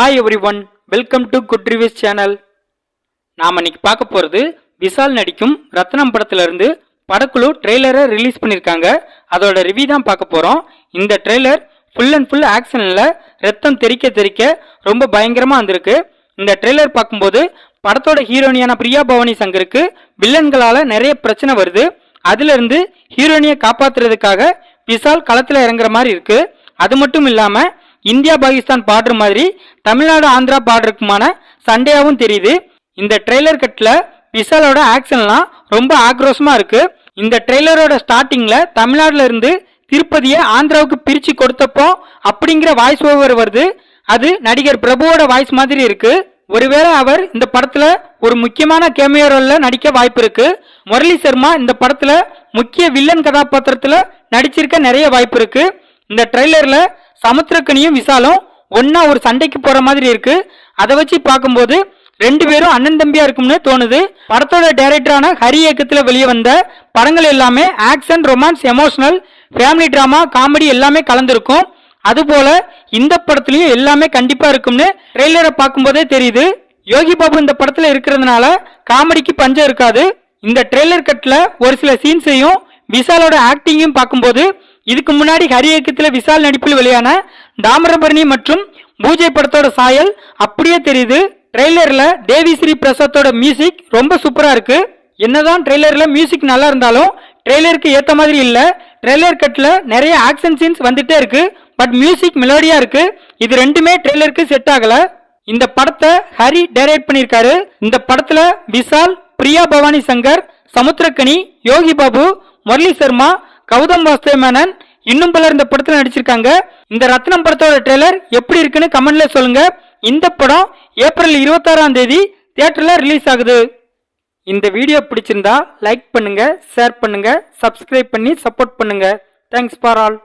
Hi everyone welcome to good reviews channel நாம் இன்னைக்கு பார்க்க போகிறது விஷால் நடிக்கும் ரத்னம் படத்துலேருந்து படக்குழு ட்ரெய்லரை ரிலீஸ் பண்ணியிருக்காங்க. அதோட ரிவ்யூ தான் பார்க்க போகிறோம் இந்த ட்ரெய்லர் ஃபுல் அண்ட் ஃபுல் ஆக்ஷனில் ரத்தம் தெறிக்க தெறிக்க ரொம்ப பயங்கரமாக வந்திருக்கு. இந்த ட்ரெய்லர் பார்க்கும்போது படத்தோட ஹீரோனியான பிரியா பவானி சங்கருக்கு வில்லன்களால் நிறைய பிரச்சனை வருது. அதிலிருந்து ஹீரோனியை காப்பாற்றுறதுக்காக விஷால் களத்தில் இறங்குற மாதிரி இருக்குது அது மட்டும் இல்லாமல் இந்தியா பாகிஸ்தான் பாடுற மாதிரி தமிழ்நாடு ஆந்திரா பாடுறதுக்குமான சண்டையாகவும் தெரியுது. இந்த ட்ரெய்லர் கட்டில் விஷாலோட ஆக்ஷன்லாம் ரொம்ப ஆக்ரோஷமாக இருக்குது இந்த ட்ரெய்லரோட ஸ்டார்டிங்கில் தமிழ்நாட்டில் இருந்து திருப்பதியை ஆந்திராவுக்கு பிரித்து கொடுத்தப்போ அப்படிங்கிற வாய்ஸ் ஓவர் வருது. அது நடிகர் பிரபுவோட வாய்ஸ் மாதிரி இருக்குது ஒருவேளை அவர் இந்த படத்துல ஒரு முக்கியமான கேமியோ ரோல்ல நடிக்க வாய்ப்பு இருக்கு. முரளி சர்மா இந்த படத்துல முக்கிய வில்லன் கதாபாத்திரத்துல நடிச்சிருக்க நிறைய வாய்ப்பு இருக்கு. இந்த ட்ரெய்லர்ல சமுத்திரக்கனியும் விசாலும் ஒன்னா ஒரு சண்டைக்கு போற மாதிரி இருக்கு. அதை வச்சு பார்க்கும்போது ரெண்டு பேரும் அண்ணன் தம்பியா இருக்கும்னு தோணுது. படத்தோட டைரக்டரான ஹரி இயக்கத்துல வெளியே வந்த படங்கள் எல்லாமே action romance emotional family drama comedy எல்லாமே கலந்துருக்கும். அதுபோல இந்த படத்துலயும் எல்லாமே கண்டிப்பா இருக்கும்னு ட்ரெய்லரை பார்க்கும்போதே தெரியுது. யோகி பாபு இந்த படத்துல இருக்கிறதுனால காமெடிக்கு பஞ்சம் இருக்காது. இந்த ட்ரெய்லர் கட்ல ஒரு சில சீன்ஸையும் விசாலோட ஆக்டிங்கையும் பார்க்கும்போது இதுக்கு முன்னாடி ஹரி இயக்கத்தில் விஷால் நடிப்பில் வெளியான தாமிரபரணி மற்றும் பூஜை படத்தோட சாயல் அப்படியே தெரியுது. ட்ரெய்லரில் தேவி ஸ்ரீ பிரசாத்தோட மியூசிக் ரொம்ப சூப்பராக இருக்கு. என்னதான் ட்ரெய்லரில் மியூசிக் நல்லா இருந்தாலும் ட்ரெய்லருக்கு ஏற்ற மாதிரி இல்லை. ட்ரெய்லர் கட்டில் நிறைய ஆக்ஷன் சீன்ஸ் வந்துட்டே இருக்கு. பட் மியூசிக் மெலோடியாக இருக்கு. இது ரெண்டுமே ட்ரெய்லருக்கு செட் ஆகலை. இந்த படத்தை ஹரி டைரக்ட் பண்ணியிருக்காரு. இந்த படத்தில் விஷால் பிரியா பவானி சங்கர் சமுத்திரக்கனி யோகி பாபு முரளி சர்மா கௌதம் வாஸ்தவ மேனன் இன்னும் பலர் இந்த படத்தில் நடிச்சிருக்காங்க. இந்த ரத்னம் படத்தோட ட்ரெய்லர் எப்படி இருக்குன்னு கமெண்ட்ல சொல்லுங்க. இந்த படம் ஏப்ரல் இருபத்தாறாம் தேதி தியேட்டர்ல ரிலீஸ் ஆகுது. இந்த வீடியோ பிடிச்சிருந்தா லைக் பண்ணுங்க ஷேர் பண்ணுங்க சப்ஸ்கிரைப் பண்ணி சப்போர்ட் பண்ணுங்க. Thanks for all